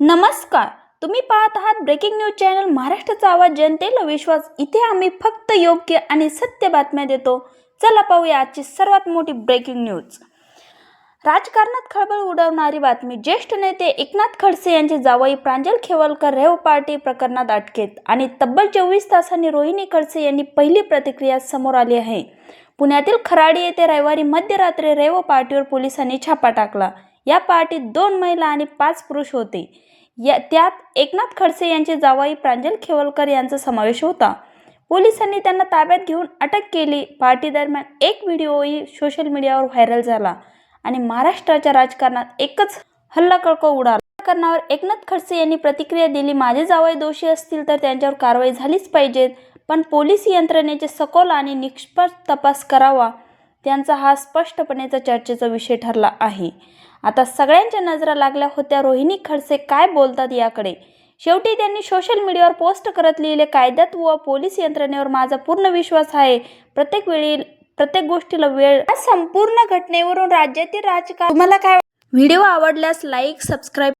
नमस्कार. तुम्ही पाहत आहात ब्रेकिंग न्यूज चॅनल महाराष्ट्राचा आवाज जनतेला विश्वास. इथे आम्ही फक्त योग्य आणि सत्य बातम्या देतो. चला पाहूया आजची सर्वात मोठी ब्रेकिंग न्यूज. राजकारणात खळबळ उडवणारी बातमी. ज्येष्ठ नेते एकनाथ खडसे यांचे जावई प्रांजल खेवलकर रेव पार्टी प्रकरणात अटकेत आणि तब्बल चोवीस तासांनी रोहिणी खडसे यांनी पहिली प्रतिक्रिया समोर आली आहे. पुण्यातील खराडी येथे रविवारी मध्यरात्री रेव पार्टीवर पोलिसांनी छापा टाकला. या पार्टीत दोन महिला आणि पाच पुरुष होते. या त्यात एकनाथ खडसे यांचे जावाई प्रांजल खेवलकर यांचा समावेश होता. पोलिसांनी त्यांना ताब्यात घेऊन अटक केली. पार्टी दरम्यान एक व्हिडिओही सोशल मीडियावर व्हायरल झाला आणि महाराष्ट्राच्या राजकारणात एकच हल्लाकळको उडाला. करणावर एकनाथ खडसे यांनी प्रतिक्रिया दिली माझे जावई दोषी असतील तर त्यांच्यावर कारवाई झालीच पाहिजेत पण पोलीस यंत्रणेचे सखोल आणि निष्पक्ष तपास करावा. त्यांचा हा स्पष्टपणेचा चर्चेचा विषय ठरला आहे. आता सगळ्यांच्या नजरा लागल्या होत्या. रोहिणी खडसे काय बोलतात याकडे? शेवटी त्यांनी सोशल मीडियावर पोस्ट करत लिहिले कायद्यात व पोलीस यंत्रणेवर माझा पूर्ण विश्वास आहे. प्रत्येक वेळी प्रत्येक गोष्टीला वेळ संपूर्ण घटनेवरून राज्यातील राजकारण. तुम्हाला काय व्हिडिओ आवडल्यास लाईक सबस्क्राईब